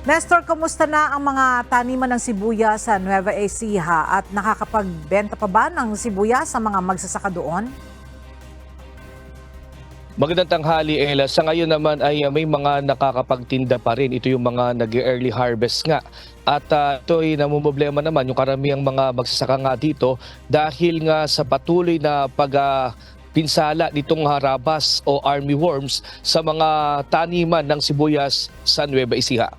Nestor, kumusta na ang mga taniman ng sibuyas sa Nueva Ecija at nakakapagbenta pa ba ng sibuyas sa mga magsasaka doon? Magandang tanghali, Ella. Sa ngayon naman ay uh, may mga nakakapagtinda pa rin. Ito yung mga nag-early harvest nga. At uh, ito ay namumblema naman yung karamihang mga magsasaka nga dito dahil nga sa patuloy na pag uh, pinsala nitong harabas o army worms sa mga taniman ng sibuyas sa Nueva Ecija.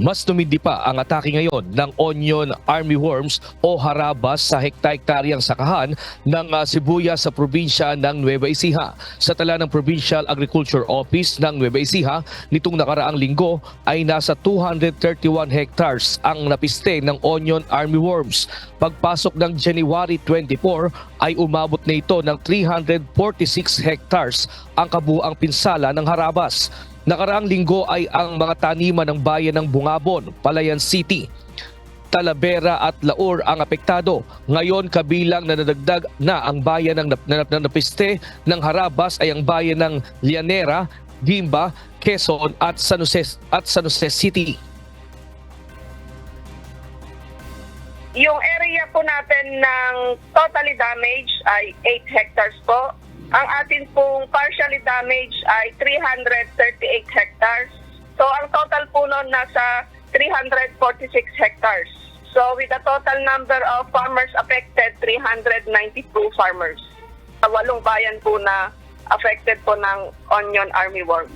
Mas tumindi pa ang atake ngayon ng onion armyworms o harabas sa hektar-hektaryang sakahan ng uh, sibuyas sa probinsya ng Nueva Ecija. Sa tala ng Provincial Agriculture Office ng Nueva Ecija, nitong nakaraang linggo ay nasa 231 hectares ang napiste ng onion armyworms. Pagpasok ng January 24 ay umabot na ito ng 346 hectares ang kabuang pinsala ng harabas. Nakaraang linggo ay ang mga taniman ng bayan ng Bungabon, Palayan City, Talavera at Laur ang apektado. Ngayon kabilang na nadagdag na ang bayan ng nap- na, na napiste ng Harabas ay ang bayan ng Lianera, Gimba, Quezon at San Jose, at San Jose City. Yung area po natin ng totally damaged ay 8 hectares po. Ang atin pong partially damaged ay 338 hectares. So ang total po nun nasa 346 hectares. So with the total number of farmers affected, 392 farmers. Sa walong bayan po na affected po ng onion armyworm.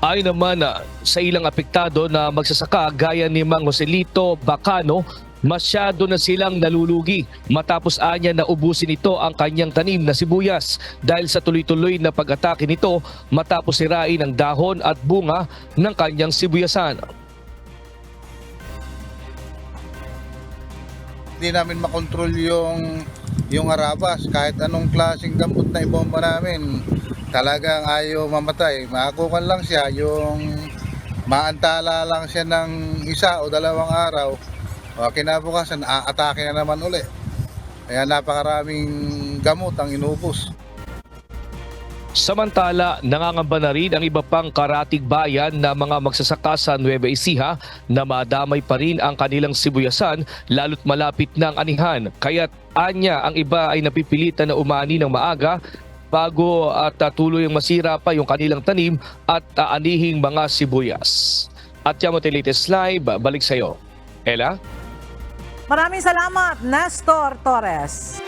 Ay naman ah, sa ilang apektado na magsasaka gaya ni Mang Joselito Bacano, masyado na silang nalulugi. Matapos anya na ubusin nito ang kanyang tanim na sibuyas. Dahil sa tuloy-tuloy na pag-atake nito matapos sirain ang dahon at bunga ng kanyang sibuyasan. hindi namin makontrol yung yung arabas kahit anong klaseng gamot na ibomba namin talagang ayaw mamatay. Makakukan lang siya. Yung maantala lang siya ng isa o dalawang araw o kinabukasan aatake na naman uli kaya napakaraming gamot ang inubos Samantala, nangangamba na rin ang iba pang karatig bayan na mga magsasaka sa Nueva Ecija na madamay pa rin ang kanilang sibuyasan lalo't malapit ng anihan. Kaya't anya ang iba ay napipilitan na umani ng maaga bago at uh, tuluyang masira pa yung kanilang tanim at aanihing mga sibuyas. At yan live, balik sa'yo. Ella? Maraming salamat, Nestor Torres.